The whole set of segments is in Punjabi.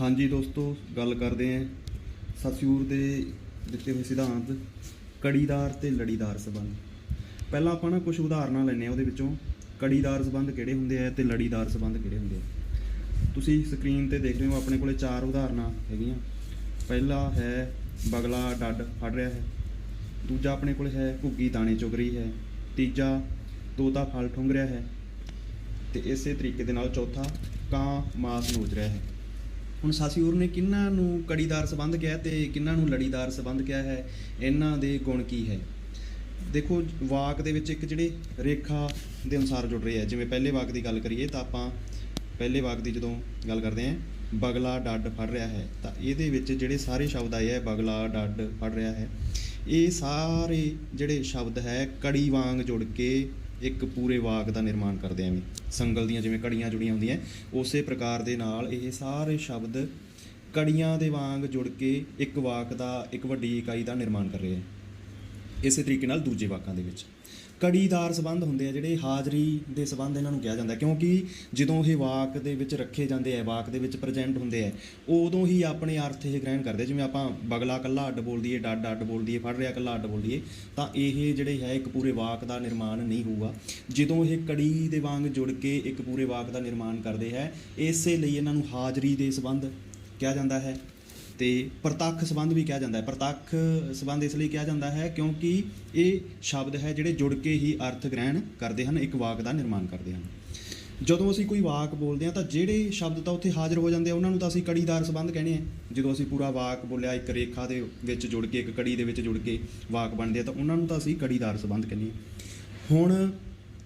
ਹਾਂਜੀ ਦੋਸਤੋ, ਗੱਲ ਕਰਦੇ ਆਂ ਸਤਿਯੂਰ ਦੇ ਦਿੱਤੇ ਹੋਏ ਸਿਧਾਂਤ, ਕੜੀਦਾਰ ਤੇ ਲੜੀਦਾਰ ਸੰਬੰਧ। ਪਹਿਲਾਂ ਆਪਾਂ ਨਾ ਕੁਝ ਉਦਾਹਰਨਾਂ ਲੈਣੇ ਆ ਉਹਦੇ ਵਿੱਚੋਂ, ਕੜੀਦਾਰ ਸੰਬੰਧ ਕਿਹੜੇ ਹੁੰਦੇ ਆ ਤੇ ਲੜੀਦਾਰ ਸੰਬੰਧ ਕਿਹੜੇ ਹੁੰਦੇ ਆ। ਤੁਸੀਂ ਸਕਰੀਨ ਤੇ ਦੇਖ ਰਹੇ ਹੋ ਆਪਣੇ ਕੋਲੇ ਚਾਰ ਉਦਾਹਰਨਾਂ ਹੈਗੀਆਂ। ਪਹਿਲਾ ਹੈ, ਬਗਲਾ ਡੱਡ ਫੜ ਰਿਹਾ ਹੈ। ਦੂਜਾ ਆਪਣੇ ਕੋਲ ਹੈ, ਘੁੱਗੀ ਦਾਣੇ ਚੁਗ ਰਹੀ ਹੈ। ਤੀਜਾ, ਤੋਤਾ ਫਲ ਠੁੰਗ ਰਿਹਾ ਹੈ। ਤੇ ਇਸੇ ਤਰੀਕੇ ਦੇ ਨਾਲ ਚੌਥਾ, ਕਾਂ ਮਾਸ ਨੋਚ ਰਿਹਾ ਹੈ। ਹੁਣ ਸਾਸੀਉਰ ਨੇ ਕਿੰਨਾਂ ਨੂੰ ਕੜੀਦਾਰ ਸੰਬੰਧ ਕਿਹਾ ਤੇ ਕਿੰਨਾਂ ਨੂੰ ਲੜੀਦਾਰ ਸੰਬੰਧ ਕਿਹਾ ਹੈ? ਇਹਨਾਂ ਦੇ ਗੁਣ ਕੀ ਹੈ? ਦੇਖੋ, ਵਾਕ ਦੇ ਵਿੱਚ ਇੱਕ ਜਿਹੜੇ ਰੇਖਾ ਦੇ ਅਨੁਸਾਰ ਜੁੜ ਰਹੇ ਆ। ਜਿਵੇਂ ਪਹਿਲੇ ਵਾਕ ਦੀ ਗੱਲ ਕਰੀਏ ਤਾਂ ਆਪਾਂ ਪਹਿਲੇ ਵਾਕ ਦੀ ਜਦੋਂ ਗੱਲ ਕਰਦੇ ਆਂ ਬਗਲਾ ਡੱਡ ਫੜ ਰਿਹਾ ਹੈ, ਤਾਂ ਇਹਦੇ ਵਿੱਚ ਜਿਹੜੇ ਸਾਰੇ ਸ਼ਬਦ ਆਏ ਆ, ਬਗਲਾ ਡੱਡ ਫੜ ਰਿਹਾ ਹੈ, ਇਹ ਸਾਰੇ ਜਿਹੜੇ ਸ਼ਬਦ ਹੈ, ਕੜੀ ਵਾਂਗ ਜੁੜ ਕੇ ਇੱਕ ਪੂਰੇ ਵਾਕ ਦਾ ਨਿਰਮਾਣ ਕਰਦੇ ਐਵੇਂ। ਸੰਗਲ ਦੀਆਂ ਜਿਵੇਂ ਕੜੀਆਂ ਜੁੜੀਆਂ ਹੁੰਦੀਆਂ, ਉਸੇ ਪ੍ਰਕਾਰ ਦੇ ਨਾਲ ਇਹ ਸਾਰੇ ਸ਼ਬਦ ਕੜੀਆਂ ਦੇ ਵਾਂਗ ਜੁੜ ਕੇ ਇੱਕ ਵਾਕ ਦਾ, ਇੱਕ ਵੱਡੀ ਇਕਾਈ ਦਾ ਨਿਰਮਾਣ ਕਰ ਰਹੇ ਹੈ ਇਸੇ ਤਰੀਕੇ ਨਾਲ ਦੂਜੇ ਵਾਕਾਂ ਦੇ ਵਿੱਚ। ਕੜੀਦਾਰ ਸੰਬੰਧ ਹੁੰਦੇ ਆ, ਜਿਹੜੇ ਹਾਜ਼ਰੀ ਦੇ ਸੰਬੰਧ ਇਹਨਾਂ ਨੂੰ ਕਿਹਾ ਜਾਂਦਾ। ਕਿਉਂਕਿ ਜਦੋਂ ਇਹ ਵਾਕ ਦੇ ਵਿੱਚ ਰੱਖੇ ਜਾਂਦੇ ਆ, ਵਾਕ ਦੇ ਵਿੱਚ ਪ੍ਰੈਜ਼ੈਂਟ ਹੁੰਦੇ ਆ ਉਦੋਂ ਹੀ ਆਪਣੇ ਅਰਥ ਇਹ ਗ੍ਰਹਿਣ ਕਰਦੇ ਜਿਵੇਂ ਆਪਾਂ ਬਗਲਾ ਕੱਲਾ ਅੱਡ ਬੋਲ ਦਈਏ, ਡੱਡ ਅੱਡ ਬੋਲ ਦਈਏ, ਫੜ ਰਿਹਾ ਕੱਲਾ ਅੱਡ ਬੋਲ ਦਈਏ, ਤਾਂ ਇਹ ਜਿਹੜੇ ਹੈ ਇੱਕ ਪੂਰੇ ਵਾਕ ਦਾ ਨਿਰਮਾਣ ਨਹੀਂ ਹੋਊਗਾ। ਜਦੋਂ ਇਹ ਕੜੀ ਦੇ ਵਾਂਗ ਜੁੜ ਕੇ ਇੱਕ ਪੂਰੇ ਵਾਕ ਦਾ ਨਿਰਮਾਣ ਕਰਦੇ ਹੈ, ਇਸੇ ਲਈ ਇਹਨਾਂ ਨੂੰ ਹਾਜ਼ਰੀ ਦੇ ਸੰਬੰਧ ਕਿਹਾ ਜਾਂਦਾ ਹੈ। ਤੇ ਪ੍ਰਤੱਖ ਸੰਬੰਧ ਵੀ ਕਿਹਾ ਜਾਂਦਾ ਹੈ। ਪ੍ਰਤੱਖ ਸੰਬੰਧ ਇਸ ਲਈ ਕਿਹਾ ਜਾਂਦਾ ਹੈ ਕਿਉਂਕਿ ਇਹ ਸ਼ਬਦ ਹੈ ਜਿਹੜੇ ਜੁੜ ਕੇ ਹੀ ਅਰਥ ਗ੍ਰਹਿਣ ਕਰਦੇ ਹਨ, ਇੱਕ ਵਾਕ ਦਾ ਨਿਰਮਾਣ ਕਰਦੇ ਹਨ। ਜਦੋਂ ਅਸੀਂ ਕੋਈ ਵਾਕ ਬੋਲਦੇ ਹਾਂ ਤਾਂ ਜਿਹੜੇ ਸ਼ਬਦ ਤਾਂ ਉੱਥੇ ਹਾਜ਼ਰ ਹੋ ਜਾਂਦੇ ਆ, ਉਹਨਾਂ ਨੂੰ ਤਾਂ ਅਸੀਂ ਕੜੀਦਾਰ ਸੰਬੰਧ ਕਹਿੰਦੇ ਆ ਜਦੋਂ ਅਸੀਂ ਪੂਰਾ ਵਾਕ ਬੋਲਿਆ, ਇੱਕ ਰੇਖਾ ਦੇ ਵਿੱਚ ਜੁੜ ਕੇ, ਇੱਕ ਕੜੀ ਦੇ ਵਿੱਚ ਜੁੜ ਕੇ ਵਾਕ ਬਣਦੇ ਆ, ਤਾਂ ਉਹਨਾਂ ਨੂੰ ਤਾਂ ਅਸੀਂ ਕੜੀਦਾਰ ਸੰਬੰਧ ਕਹਿੰਦੇ ਆ ਹੁਣ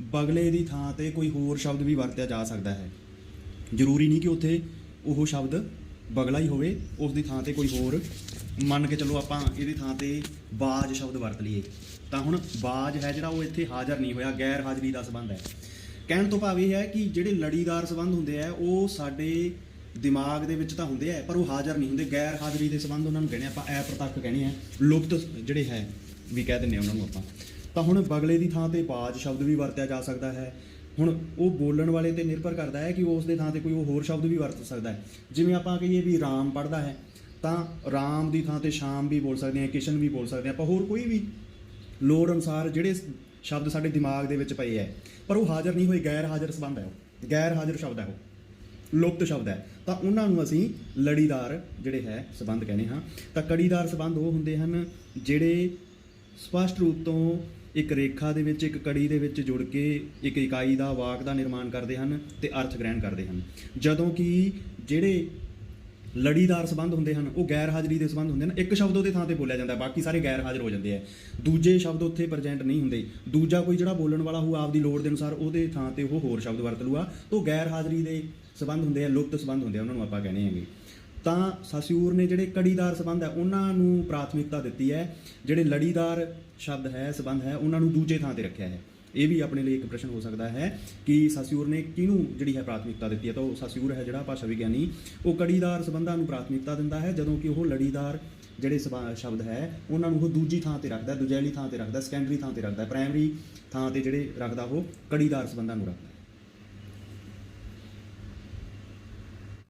ਬਗਲੇ ਦੀ ਥਾਂ ਤੇ ਕੋਈ ਹੋਰ ਸ਼ਬਦ ਵੀ ਵਰਤਿਆ ਜਾ ਸਕਦਾ ਹੈ। ਜ਼ਰੂਰੀ ਨਹੀਂ ਕਿ ਉੱਥੇ ਉਹ ਸ਼ਬਦ ਬਗਲਾ ਹੀ ਹੋਵੇ, ਉਸ ਦੀ ਥਾਂ ਤੇ ਕੋਈ ਹੋਰ ਮੰਨ ਕੇ ਚੱਲੋ ਆਪਾਂ ਇਹਦੀ ਥਾਂ ਤੇ ਬਾਜ ਸ਼ਬਦ ਵਰਤ ਲਈਏ। ਤਾਂ ਹੁਣ ਬਾਜ ਹੈ ਜਿਹੜਾ ਉਹ ਇੱਥੇ ਹਾਜ਼ਰ ਨਹੀਂ ਹੋਇਆ, ਗੈਰ ਹਾਜ਼ਰੀ ਦਾ ਸੰਬੰਧ ਹੈ। ਕਹਿਣ ਤੋਂ ਭਾਵ ਇਹ ਹੈ ਕਿ ਜਿਹੜੇ ਲੜੀਦਾਰ ਸੰਬੰਧ ਹੁੰਦੇ ਆ, ਉਹ ਸਾਡੇ ਦਿਮਾਗ ਦੇ ਵਿੱਚ ਤਾਂ ਹੁੰਦੇ ਆ, ਪਰ ਉਹ ਹਾਜ਼ਰ ਨਹੀਂ ਹੁੰਦੇ। ਗੈਰ ਹਾਜ਼ਰੀ ਦੇ ਸੰਬੰਧ ਉਹਨਾਂ ਨੂੰ ਕਹਿੰਦੇ ਆਪਾਂ ਐ ਪ੍ਰਤੱਖ ਕਹਿੰਦੇ ਆ, ਲੁਪਤ ਜਿਹੜੇ ਹੈ, ਵੀ ਕਹਿ ਦਿੰਦੇ ਆ ਉਹਨਾਂ ਨੂੰ ਆਪਾਂ। ਤਾਂ ਹੁਣ ਬਗਲੇ ਦੀ ਥਾਂ ਤੇ ਬਾਜ ਸ਼ਬਦ ਵੀ ਵਰਤਿਆ ਜਾ ਸਕਦਾ ਹੈ ਹੁਣ ਉਹ ਬੋਲਣ ਵਾਲੇ ਤੇ ਨਿਰਭਰ ਕਰਦਾ ਹੈ ਕਿ ਉਸ ਦੇ ਥਾਂ ਤੇ ਕੋਈ ਉਹ ਹੋਰ ਸ਼ਬਦ ਵੀ ਵਰਤ ਸਕਦਾ ਹੈ। ਜਿਵੇਂ ਆਪਾਂ ਕਹੀਏ ਵੀ ਰਾਮ ਪੜਦਾ ਹੈ, ਤਾਂ ਰਾਮ ਦੀ ਥਾਂ ਤੇ ਸ਼ਾਮ ਵੀ ਬੋਲ ਸਕਦੇ ਹਾਂ ਕਿਸ਼ਨ ਵੀ ਬੋਲ ਸਕਦੇ ਹਾਂ। ਆਪਾਂ ਹੋਰ ਕੋਈ ਵੀ ਲੋੜ ਅਨੁਸਾਰ ਜਿਹੜੇ ਸ਼ਬਦ ਸਾਡੇ ਦਿਮਾਗ ਦੇ ਵਿੱਚ ਪਏ ਹੈ, ਪਰ ਉਹ ਹਾਜ਼ਰ ਨਹੀਂ ਹੋਏ ਗੈਰ ਹਾਜ਼ਰ ਸੰਬੰਧ ਹੈ ਉਹ। ਗੈਰ ਹਾਜ਼ਰ ਸ਼ਬਦ ਹੈ ਉਹ। ਲੁਪਤ ਸ਼ਬਦ ਹੈ। ਤਾਂ ਉਹਨਾਂ ਨੂੰ ਅਸੀਂ ਲੜੀਦਾਰ ਜਿਹੜੇ ਹੈ ਸੰਬੰਧ ਕਹਿੰਦੇ ਹਾਂ। ਤਾਂ ਕੜੀਦਾਰ ਸੰਬੰਧ ਉਹ ਹੁੰਦੇ ਹਨ ਜਿਹੜੇ ਸਪਸ਼ਟ ਰੂਪ ਤੋਂ ਇੱਕ ਰੇਖਾ ਦੇ ਵਿੱਚ, ਇੱਕ ਕੜੀ ਦੇ ਵਿੱਚ ਜੁੜ ਕੇ ਇੱਕ ਇਕਾਈ ਦਾ ਵਾਕ ਦਾ ਨਿਰਮਾਣ ਕਰਦੇ ਹਨ ਤੇ ਅਰਥ ਗ੍ਰਹਿਣ ਕਰਦੇ ਹਨ। ਜਦੋਂ ਕਿ ਜਿਹੜੇ ਲੜੀਦਾਰ ਸੰਬੰਧ ਹੁੰਦੇ ਹਨ, ਉਹ ਗੈਰ ਹਾਜ਼ਰੀ ਦੇ ਸੰਬੰਧ ਹੁੰਦੇ ਹਨ, ਇੱਕ ਸ਼ਬਦ ਉਹਦੇ ਥਾਂ ਤੇ ਬੋਲਿਆ ਜਾਂਦਾ, ਬਾਕੀ ਸਾਰੇ ਗੈਰ ਹਾਜ਼ਰ ਹੋ ਜਾਂਦੇ ਆ। ਦੂਜੇ ਸ਼ਬਦ ਉੱਥੇ ਪ੍ਰੈਜ਼ੈਂਟ ਨਹੀਂ ਹੁੰਦੇ। ਦੂਜਾ ਕੋਈ ਜਿਹੜਾ ਬੋਲਣ ਵਾਲਾ ਹੋਊ, ਆਪਦੀ ਲੋੜ ਦੇ ਅਨੁਸਾਰ ਉਹਦੇ ਥਾਂ ਤੇ ਉਹ ਹੋਰ ਸ਼ਬਦ ਵਰਤ ਲੂਗਾ ਤਾਂ ਉਹ ਗੈਰ ਹਾਜ਼ਰੀ ਦੇ ਸੰਬੰਧ ਹੁੰਦੇ ਆ, ਲੁਪਤ ਸੰਬੰਧ ਹੁੰਦੇ ਆ, ਉਹਨਾਂ ਨੂੰ ਆਪਾਂ ਕਹਿੰਦੇ ਹਾਂਗੇ। ਤਾਂ ਸਾਸਿਊਰ ਨੇ ਜਿਹੜੇ ਕੜੀਦਾਰ ਸੰਬੰਧ ਹੈ ਉਹਨਾਂ ਨੂੰ ਪ੍ਰਾਥਮਿਕਤਾ ਦਿੱਤੀ ਹੈ। ਜਿਹੜੇ ਲੜੀਦਾਰ ਸ਼ਬਦ ਹੈ ਸੰਬੰਧ ਹੈ ਉਹਨਾਂ ਨੂੰ ਦੂਜੇ ਥਾਂ ਤੇ ਰੱਖਿਆ ਹੈ। ਇਹ ਵੀ ਆਪਣੇ ਲਈ ਇੱਕ ਪ੍ਰਸ਼ਨ ਹੋ ਸਕਦਾ ਹੈ ਕਿ ਸਾਸਿਊਰ ਨੇ ਕਿਹਨੂੰ ਜਿਹੜੀ ਹੈ ਪ੍ਰਾਥਮਿਕਤਾ ਦਿੱਤੀ ਹੈ। ਤਾਂ ਉਹ ਸਾਸਿਊਰ ਹੈ ਜਿਹੜਾ ਭਾਸ਼ਾ ਵਿਗਿਆਨੀ। ਉਹ ਕੜੀਦਾਰ ਸੰਬੰਧਾਂ ਨੂੰ ਪ੍ਰਾਥਮਿਕਤਾ ਦਿੰਦਾ ਹੈ ਜਦੋਂ ਕਿ ਉਹ ਲੜੀਦਾਰ ਜਿਹੜੇ ਸਬਾ- ਸ਼ਬਦ ਹੈ ਉਹਨਾਂ ਨੂੰ ਉਹ ਦੂਜੀ ਥਾਂ ਤੇ ਰੱਖਦਾ ਹੈ, ਦੂਜੈਲੀ ਥਾਂ ਤੇ ਰੱਖਦਾ ਸੈਕੰਡਰੀ ਥਾਂ ਤੇ ਰੱਖਦਾ ਪ੍ਰਾਇਮਰੀ ਥਾਂ ਤੇ ਜਿਹੜੇ ਰੱਖਦਾ ਉਹ ਕੜੀਦਾਰ ਸੰਬੰਧਾਂ ਨੂੰ ਰੱਖਦਾ